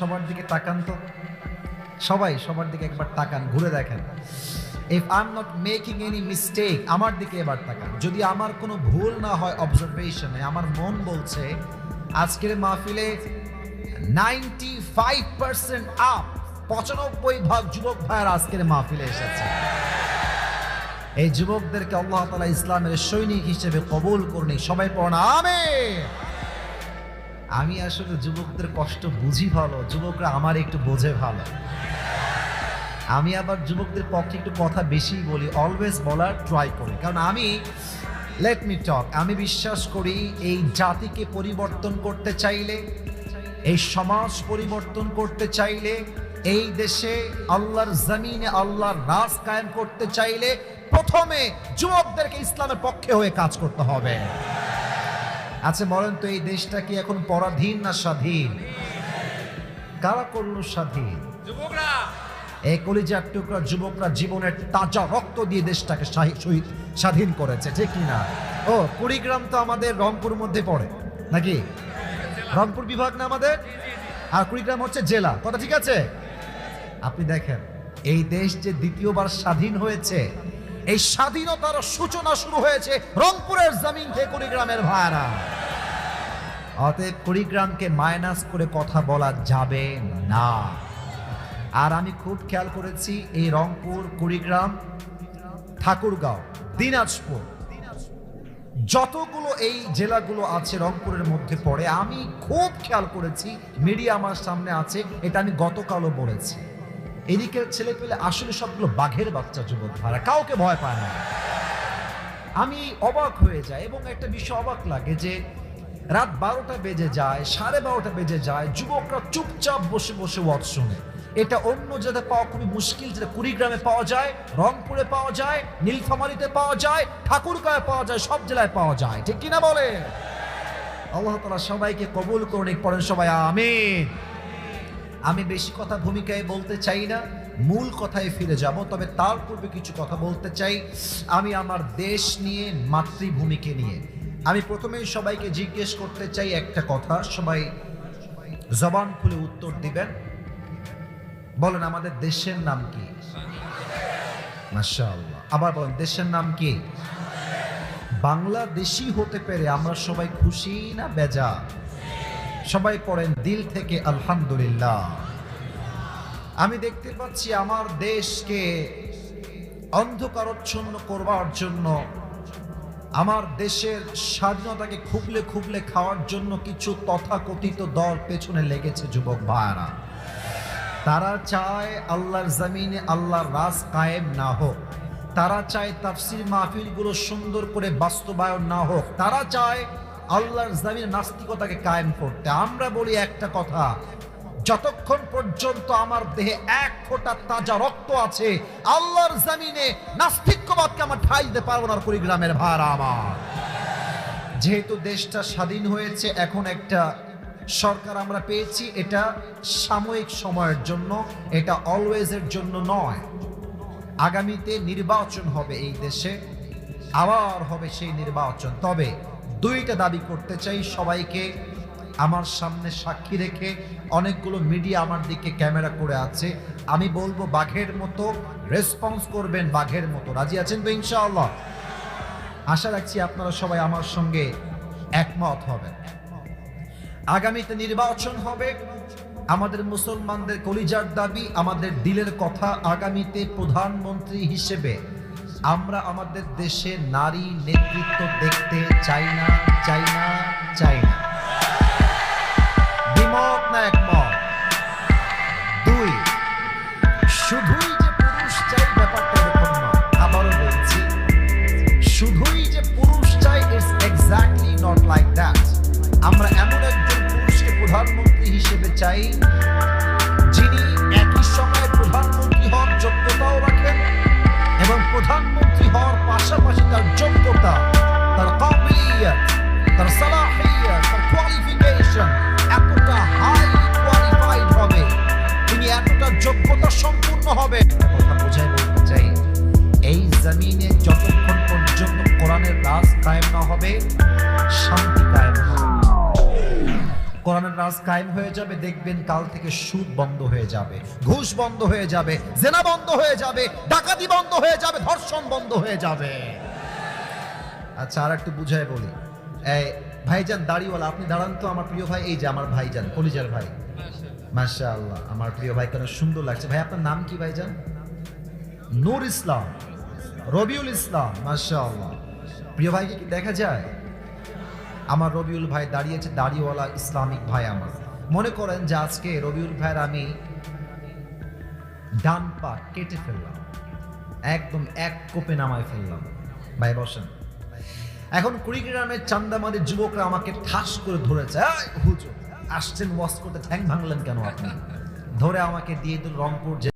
সবার দিকে তাকান তো। সবাই সবার দিকে একবার তাকান, ঘুরে দেখেন। If I am not making any mistake আমার দিকে এবার তাকান। যদি আমার কোনো ভুল না হয় অবজারভেশনে আমার মন বলছে, আজকের মাহফিলে নাইনটি ফাইভ পার্সেন্ট আপ পঁচানব্বই ভাগ যুবক ভাইয়ের আজকের মাহফিলে এসেছে। এই যুবকদেরকে আল্লাহ তালা ইসলামের সৈনিক হিসেবে কবুল করুন, সবাই পড়না আমি আমি আসলে যুবকদের কষ্ট বুঝি ভালো, যুবকরা আমার একটু বোঝে ভালো। আমি আবার যুবকদের পক্ষে একটু কথা বেশি বলি অলওয়েজ বলার ট্রাই করি। কারণ আমি লেট মি টক আমি বিশ্বাস করি এই জাতিকে পরিবর্তন করতে চাইলে, এই সমাজ পরিবর্তন করতে চাইলে, এই দেশে আল্লাহর জমিনে আল্লাহর রাজ কায়েম করতে চাইলে প্রথমে যুবকদেরকে ইসলামের পক্ষে হয়ে কাজ করতে হবে। আচ্ছা বলেন তো এই দেশটা কি এখন পরাধীন না স্বাধীন? কারা করল স্বাধীন? যুবকরা! এই কলিজার টুকরা যুবকরা জীবনের তাজা রক্ত দিয়ে দেশটাকে শহীদ স্বাধীন করেছে ঠিক না ও কুড়িগ্রাম তো আমাদের রংপুর মধ্যে পড়ে নাকি? রংপুর বিভাগ না আমাদের? আর কুড়িগ্রাম হচ্ছে জেলা কথা ঠিক আছে? আপনি দেখেন এই দেশ যে দ্বিতীয়বার স্বাধীন হয়েছে এই স্বাধীনতার সূচনা শুরু হয়েছে রংপুরের জমিন থেকে কুড়িগ্রামের ভাড়া। অতএব কুড়িগ্রামকে মাইনাস করে কথা বলা যাবে না। আর আমি খুব খেয়াল করেছি এই রংপুর, কুড়িগ্রাম, ঠাকুরগাঁও, দিনাজপুর, যতগুলো এই জেলাগুলো আছে রংপুরের মধ্যে পড়ে, আমি খুব খেয়াল করেছি, মিডিয়া আমার সামনে আছে, এটা আমি গতকালও বলেছি। এদিকের ছেলে পেলে আসলে সবগুলো বাঘের বাচ্চা যুবক ভাড়া, কাউকে ভয় পায় না। আমি অবাক হয়ে যাই এবং একটা বিষয় অবাক লাগে যে রাত বারোটা বেজে যায়, সাড়ে বারোটা বেজে যায়, যুবকরা চুপচাপ বসে বসে ওয়াজ শুনে। এটা অন্য জায়গায় পাওয়া খুবই মুশকিল, যেটা কুড়িগ্রামে পাওয়া যায়, রংপুরে পাওয়া যায়, নীলফামারিতে পাওয়া যায়, ঠাকুরগাঁয়ে পাওয়া যায়, সব জেলায় পাওয়া যায়। ঠিক কিনা বলে আল্লাহ তালা সবাইকে কবুল করুন পড়েন সবাই আমিন। আমি বেশি কথা ভূমিকায় বলতে চাই না, মূল কথায় ফিরে যাব, তবে তার পূর্বে কিছু কথা বলতে চাই। আমি আমার দেশ নিয়ে, মাতৃভূমিকে নিয়ে। আমি প্রথমেই সবাইকে জিজ্ঞেস করতে চাই একটা কথা, সবাই জবান খুলে উত্তর দিবেন। বলেন, আমাদের দেশের নাম কি? মাশাআল্লাহ। আবার বলেন, দেশের নাম কি? বাংলাদেশি হতে পেরে আমরা সবাই খুশি না বেজা সবাই পড়েন, দিল থেকে আলহামদুলিল্লাহ। আমি দেখতে পাচ্ছি আমার দেশকে অন্ধকারচ্ছন্ন করবার জন্য, আমার দেশের স্বাধীনতাকে খুবলে খুবলে খাওয়ার জন্য কিছু তথাকথিত দল পেছনে লেগেছে, যুবক ভাইরা তারা চায় আল্লাহর জমিনে আল্লাহর রাজ কায়েম না হোক। তারা চায় তাফসির মাহফিলগুলো সুন্দর করে বাস্তবায়ন না হোক। তারা চায় আল্লাহর জমিনে নাস্তিকতাকে কায়েম করতে। আমরা বলি একটা কথা, যতক্ষণ পর্যন্ত আমার দেহে এক ফোঁটা তাজা রক্ত আছে, আল্লাহর জমিনে নাস্তিক্যবাদকে আমার ঠাই দিতে পারব না কুড়িগ্রামের ভার আমার। যেহেতু দেশটা স্বাধীন হয়েছে, এখন একটা সরকার আমরা পেয়েছি, এটা সাময়িক সময়ের জন্য, এটা অলওয়েজের জন্য নয়। আগামীতে নির্বাচন হবে এই দেশে, আবার হবে সেই নির্বাচন। তবে দুইটা দাবি করতে চাই সবাইকে। আমার সামনে সাক্ষী রেখে অনেকগুলো মিডিয়া আমার দিকে ক্যামেরা করে আছে। আমি বলব, বাঘের মতো রেসপন্স করবেন, বাঘের মতো। রাজি আছেন তো ইনশাআল্লাহ? আশা রাখছি আপনারা সবাই আমার সঙ্গে একমত হবেন। আগামীতে নির্বাচন হবে। আমাদের মুসলমানদের কলিজার দাবি, আমাদের দিলের কথা আগামীতে প্রধানমন্ত্রী হিসেবে আমরা আমাদের দেশে নারী নেতৃত্ব দেখতে চাই না চাই না চাই না। বোঝাই কাল থেকে সুদ বন্ধ হয়ে যাবে, ঘুষ বন্ধ হয়ে যাবে, জেনা বন্ধ হয়ে যাবে, ডাকাতি বন্ধ হয়ে যাবে, ধর্ষণ বন্ধ হয়ে যাবে। আচ্ছা আর একটু বুঝায় বলি। ভাইজান, দাড়িওয়ালা, আপনি দাঁড়ান তো, আমার প্রিয় ভাই, এই যে আমার ভাইজান, কলিজার ভাই। মাশা আল্লাহ আমার প্রিয় ভাই কেন সুন্দর লাগছে। ভাই, আপনার নাম কি ভাইজান নূর ইসলাম, রবিউল ইসলাম আল্লাহ প্রিয় ভাইকে কি দেখা যায়? আমার রবিউল ভাই দাঁড়িয়েছে দাড়িওয়ালা ইসলামিক ভাই আমার। মনে করেন যে আজকে রবিউল ভাইয়ের আমি ডান পা কেটে ফেললাম। একদম এক কোপে নামায় ফেললাম। ভাই, বসেন। এখন কুড়িগ্রামের চান্দামাদের যুবকরা আমাকে ঠাস করে ধরেছে। হুজুর। আসছেন ওয়াশ করতে ঠ্যাং ভাঙলেন কেন আপনি? ধরে আমাকে দিয়ে দিল রংপুর